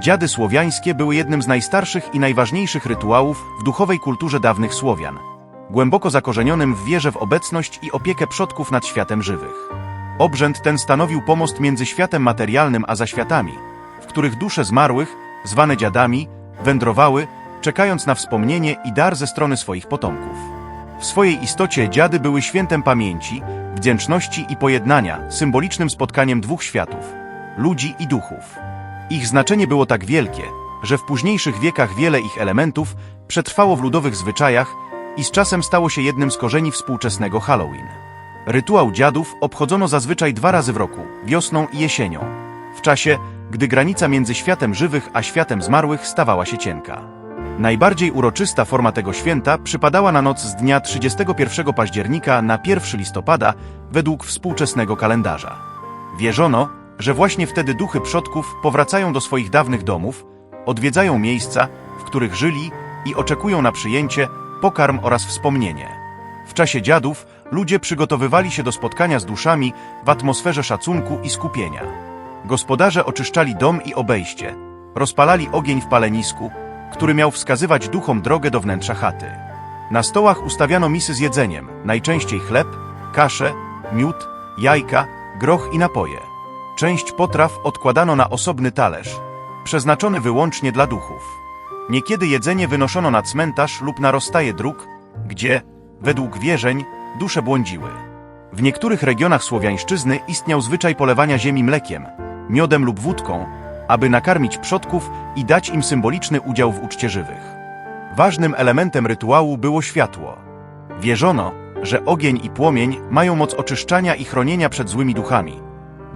Dziady słowiańskie były jednym z najstarszych i najważniejszych rytuałów w duchowej kulturze dawnych Słowian, głęboko zakorzenionym w wierze w obecność i opiekę przodków nad światem żywych. Obrzęd ten stanowił pomost między światem materialnym a zaświatami, w których dusze zmarłych, zwane dziadami, wędrowały, czekając na wspomnienie i dar ze strony swoich potomków. W swojej istocie dziady były świętem pamięci, wdzięczności i pojednania, symbolicznym spotkaniem dwóch światów ludzi i duchów. Ich znaczenie było tak wielkie, że w późniejszych wiekach wiele ich elementów przetrwało w ludowych zwyczajach i z czasem stało się jednym z korzeni współczesnego Halloween. Rytuał dziadów obchodzono zazwyczaj dwa razy w roku, wiosną i jesienią, w czasie, gdy granica między światem żywych a światem zmarłych stawała się cienka. Najbardziej uroczysta forma tego święta przypadała na noc z dnia 31 października na 1 listopada według współczesnego kalendarza. Wierzono, że właśnie wtedy duchy przodków powracają do swoich dawnych domów, odwiedzają miejsca, w których żyli i oczekują na przyjęcie, pokarm oraz wspomnienie. W czasie dziadów ludzie przygotowywali się do spotkania z duszami w atmosferze szacunku i skupienia. Gospodarze oczyszczali dom i obejście, rozpalali ogień w palenisku, który miał wskazywać duchom drogę do wnętrza chaty. Na stołach ustawiano misy z jedzeniem, najczęściej chleb, kaszę, miód, jajka, groch i napoje. Część potraw odkładano na osobny talerz, przeznaczony wyłącznie dla duchów. Niekiedy jedzenie wynoszono na cmentarz lub na rozstaje dróg, gdzie, według wierzeń, dusze błądziły. W niektórych regionach słowiańszczyzny istniał zwyczaj polewania ziemi mlekiem, miodem lub wódką, aby nakarmić przodków i dać im symboliczny udział w uczcie żywych. Ważnym elementem rytuału było światło. Wierzono, że ogień i płomień mają moc oczyszczania i chronienia przed złymi duchami.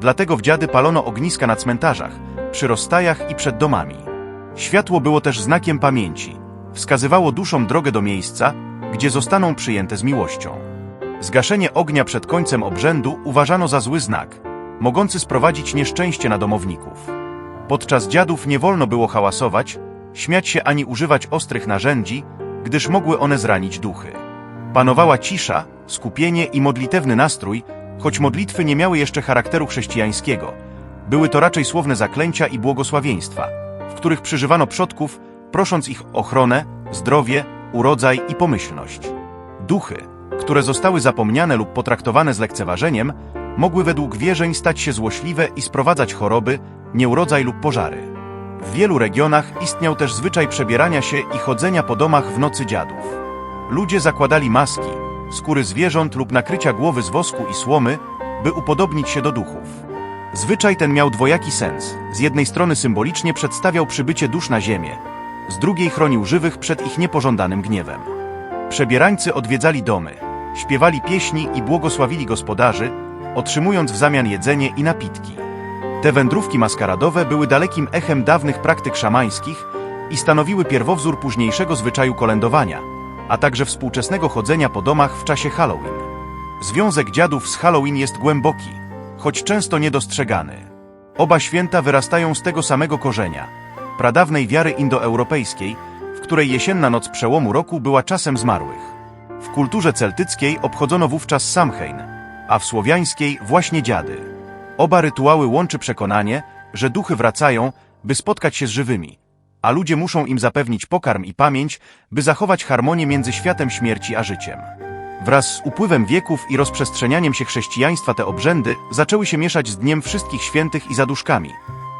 Dlatego w dziady palono ogniska na cmentarzach, przy rozstajach i przed domami. Światło było też znakiem pamięci. Wskazywało duszom drogę do miejsca, gdzie zostaną przyjęte z miłością. Zgaszenie ognia przed końcem obrzędu uważano za zły znak, mogący sprowadzić nieszczęście na domowników. Podczas dziadów nie wolno było hałasować, śmiać się ani używać ostrych narzędzi, gdyż mogły one zranić duchy. Panowała cisza, skupienie i modlitewny nastrój, choć modlitwy nie miały jeszcze charakteru chrześcijańskiego. Były to raczej słowne zaklęcia i błogosławieństwa, w których przyżywano przodków, prosząc ich o ochronę, zdrowie, urodzaj i pomyślność. Duchy, które zostały zapomniane lub potraktowane z lekceważeniem, mogły według wierzeń stać się złośliwe i sprowadzać choroby, nieurodzaj lub pożary. W wielu regionach istniał też zwyczaj przebierania się i chodzenia po domach w nocy dziadów. Ludzie zakładali maski, skóry zwierząt lub nakrycia głowy z wosku i słomy, by upodobnić się do duchów. Zwyczaj ten miał dwojaki sens. Z jednej strony symbolicznie przedstawiał przybycie dusz na ziemię, z drugiej chronił żywych przed ich niepożądanym gniewem. Przebierańcy odwiedzali domy, śpiewali pieśni i błogosławili gospodarzy, otrzymując w zamian jedzenie i napitki. Te wędrówki maskaradowe były dalekim echem dawnych praktyk szamańskich i stanowiły pierwowzór późniejszego zwyczaju kolędowania, a także współczesnego chodzenia po domach w czasie Halloween. Związek dziadów z Halloween jest głęboki, choć często niedostrzegany. Oba święta wyrastają z tego samego korzenia, pradawnej wiary indoeuropejskiej, w której jesienna noc przełomu roku była czasem zmarłych. W kulturze celtyckiej obchodzono wówczas Samhain, a w słowiańskiej właśnie dziady. Oba rytuały łączy przekonanie, że duchy wracają, by spotkać się z żywymi, a ludzie muszą im zapewnić pokarm i pamięć, by zachować harmonię między światem śmierci a życiem. Wraz z upływem wieków i rozprzestrzenianiem się chrześcijaństwa te obrzędy zaczęły się mieszać z Dniem Wszystkich Świętych i zaduszkami.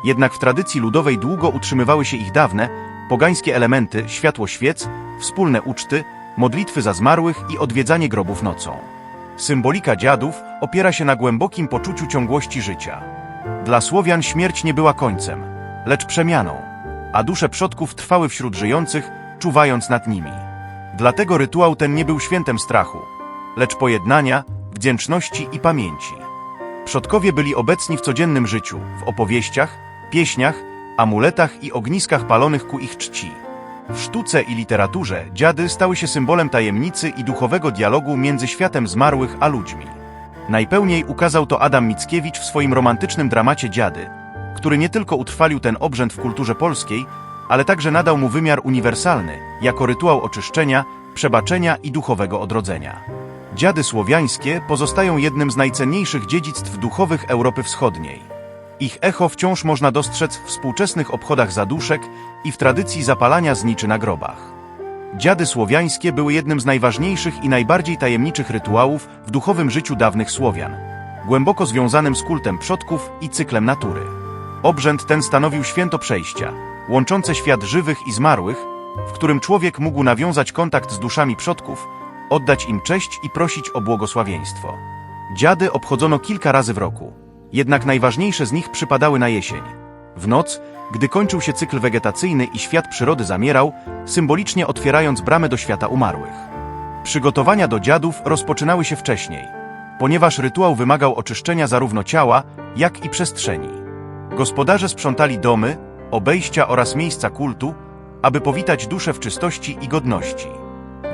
Jednak w tradycji ludowej długo utrzymywały się ich dawne, pogańskie elementy, światło świec, wspólne uczty, modlitwy za zmarłych i odwiedzanie grobów nocą. Symbolika dziadów opiera się na głębokim poczuciu ciągłości życia. Dla Słowian śmierć nie była końcem, lecz przemianą, a dusze przodków trwały wśród żyjących, czuwając nad nimi. Dlatego rytuał ten nie był świętem strachu, lecz pojednania, wdzięczności i pamięci. Przodkowie byli obecni w codziennym życiu, w opowieściach, pieśniach, amuletach i ogniskach palonych ku ich czci. W sztuce i literaturze dziady stały się symbolem tajemnicy i duchowego dialogu między światem zmarłych a ludźmi. Najpełniej ukazał to Adam Mickiewicz w swoim romantycznym dramacie Dziady, który nie tylko utrwalił ten obrzęd w kulturze polskiej, ale także nadał mu wymiar uniwersalny, jako rytuał oczyszczenia, przebaczenia i duchowego odrodzenia. Dziady słowiańskie pozostają jednym z najcenniejszych dziedzictw duchowych Europy Wschodniej. Ich echo wciąż można dostrzec w współczesnych obchodach zaduszek i w tradycji zapalania zniczy na grobach. Dziady słowiańskie były jednym z najważniejszych i najbardziej tajemniczych rytuałów w duchowym życiu dawnych Słowian, głęboko związanym z kultem przodków i cyklem natury. Obrzęd ten stanowił święto przejścia, łączące świat żywych i zmarłych, w którym człowiek mógł nawiązać kontakt z duszami przodków, oddać im cześć i prosić o błogosławieństwo. Dziady obchodzono kilka razy w roku, jednak najważniejsze z nich przypadały na jesień. W noc, gdy kończył się cykl wegetacyjny i świat przyrody zamierał, symbolicznie otwierając bramę do świata umarłych. Przygotowania do dziadów rozpoczynały się wcześniej, ponieważ rytuał wymagał oczyszczenia zarówno ciała, jak i przestrzeni. Gospodarze sprzątali domy, obejścia oraz miejsca kultu, aby powitać duszę w czystości i godności.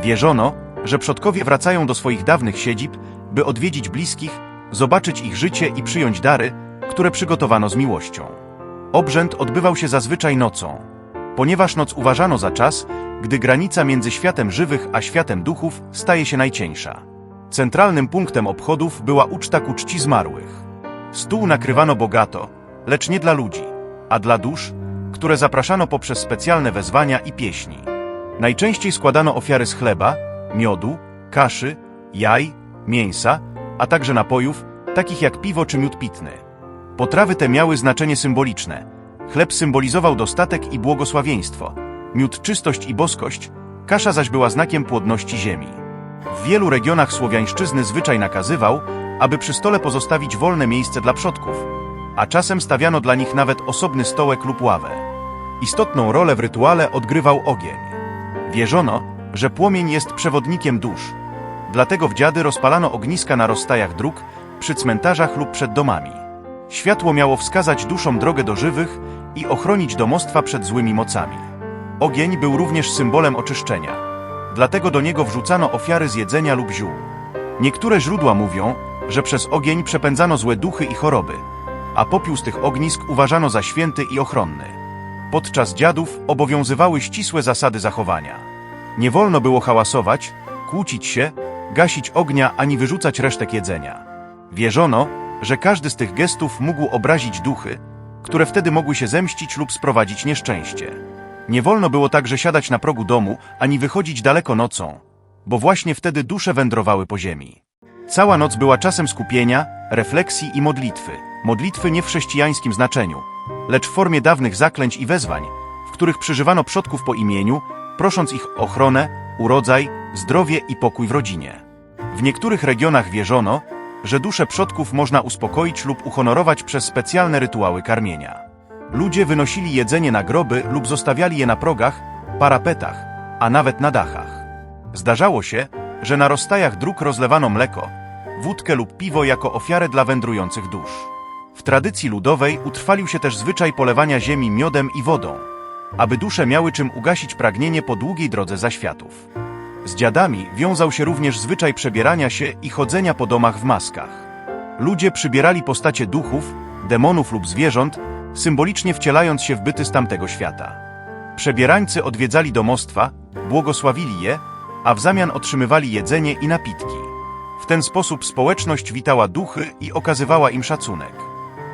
Wierzono, że przodkowie wracają do swoich dawnych siedzib, by odwiedzić bliskich, zobaczyć ich życie i przyjąć dary, które przygotowano z miłością. Obrzęd odbywał się zazwyczaj nocą, ponieważ noc uważano za czas, gdy granica między światem żywych a światem duchów staje się najcieńsza. Centralnym punktem obchodów była uczta ku czci zmarłych. Stół nakrywano bogato, lecz nie dla ludzi, a dla dusz, które zapraszano poprzez specjalne wezwania i pieśni. Najczęściej składano ofiary z chleba, miodu, kaszy, jaj, mięsa, a także napojów, takich jak piwo czy miód pitny. Potrawy te miały znaczenie symboliczne. Chleb symbolizował dostatek i błogosławieństwo, miód czystość i boskość, kasza zaś była znakiem płodności ziemi. W wielu regionach słowiańszczyzny zwyczaj nakazywał, aby przy stole pozostawić wolne miejsce dla przodków, a czasem stawiano dla nich nawet osobny stołek lub ławę. Istotną rolę w rytuale odgrywał ogień. Wierzono, że płomień jest przewodnikiem dusz. Dlatego w dziady rozpalano ogniska na rozstajach dróg, przy cmentarzach lub przed domami. Światło miało wskazać duszom drogę do żywych i ochronić domostwa przed złymi mocami. Ogień był również symbolem oczyszczenia. Dlatego do niego wrzucano ofiary z jedzenia lub ziół. Niektóre źródła mówią, że przez ogień przepędzano złe duchy i choroby, a popiół z tych ognisk uważano za święty i ochronny. Podczas dziadów obowiązywały ścisłe zasady zachowania. Nie wolno było hałasować, kłócić się, gasić ognia ani wyrzucać resztek jedzenia. Wierzono, że każdy z tych gestów mógł obrazić duchy, które wtedy mogły się zemścić lub sprowadzić nieszczęście. Nie wolno było także siadać na progu domu, ani wychodzić daleko nocą, bo właśnie wtedy dusze wędrowały po ziemi. Cała noc była czasem skupienia, refleksji i modlitwy. Modlitwy nie w chrześcijańskim znaczeniu, lecz w formie dawnych zaklęć i wezwań, w których przyżywano przodków po imieniu, prosząc ich o ochronę, urodzaj, zdrowie i pokój w rodzinie. W niektórych regionach wierzono, że dusze przodków można uspokoić lub uhonorować przez specjalne rytuały karmienia. Ludzie wynosili jedzenie na groby lub zostawiali je na progach, parapetach, a nawet na dachach. Zdarzało się, że na rozstajach dróg rozlewano mleko, wódkę lub piwo jako ofiarę dla wędrujących dusz. W tradycji ludowej utrwalił się też zwyczaj polewania ziemi miodem i wodą, aby dusze miały czym ugasić pragnienie po długiej drodze zaświatów. Z dziadami wiązał się również zwyczaj przebierania się i chodzenia po domach w maskach. Ludzie przybierali postacie duchów, demonów lub zwierząt, symbolicznie wcielając się w byty z tamtego świata. Przebierańcy odwiedzali domostwa, błogosławili je, a w zamian otrzymywali jedzenie i napitki. W ten sposób społeczność witała duchy i okazywała im szacunek.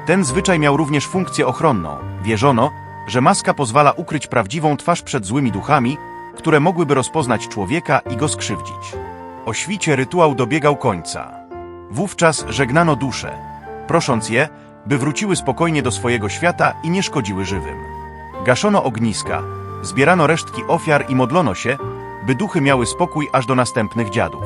Ten zwyczaj miał również funkcję ochronną. Wierzono, że maska pozwala ukryć prawdziwą twarz przed złymi duchami, które mogłyby rozpoznać człowieka i go skrzywdzić. O świcie rytuał dobiegał końca. Wówczas żegnano dusze, prosząc je, by wróciły spokojnie do swojego świata i nie szkodziły żywym. Gaszono ogniska, zbierano resztki ofiar i modlono się, by duchy miały spokój aż do następnych dziadów.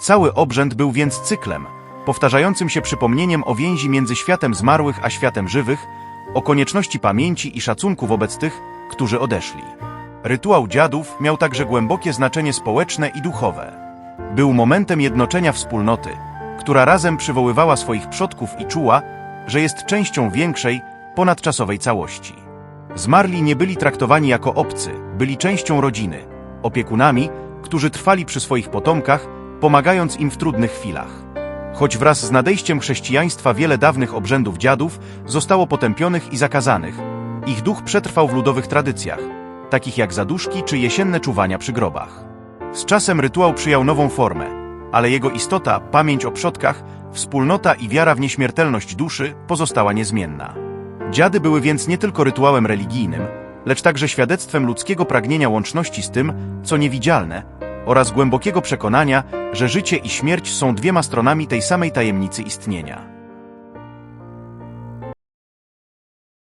Cały obrzęd był więc cyklem, powtarzającym się przypomnieniem o więzi między światem zmarłych a światem żywych, o konieczności pamięci i szacunku wobec tych, którzy odeszli. Rytuał dziadów miał także głębokie znaczenie społeczne i duchowe. Był momentem jednoczenia wspólnoty, która razem przywoływała swoich przodków i czuła, że jest częścią większej, ponadczasowej całości. Zmarli nie byli traktowani jako obcy, byli częścią rodziny, opiekunami, którzy trwali przy swoich potomkach, pomagając im w trudnych chwilach. Choć wraz z nadejściem chrześcijaństwa wiele dawnych obrzędów dziadów zostało potępionych i zakazanych, ich duch przetrwał w ludowych tradycjach, takich jak zaduszki czy jesienne czuwania przy grobach. Z czasem rytuał przyjął nową formę, ale jego istota, pamięć o przodkach, wspólnota i wiara w nieśmiertelność duszy pozostała niezmienna. Dziady były więc nie tylko rytuałem religijnym, lecz także świadectwem ludzkiego pragnienia łączności z tym, co niewidzialne, oraz głębokiego przekonania, że życie i śmierć są dwiema stronami tej samej tajemnicy istnienia.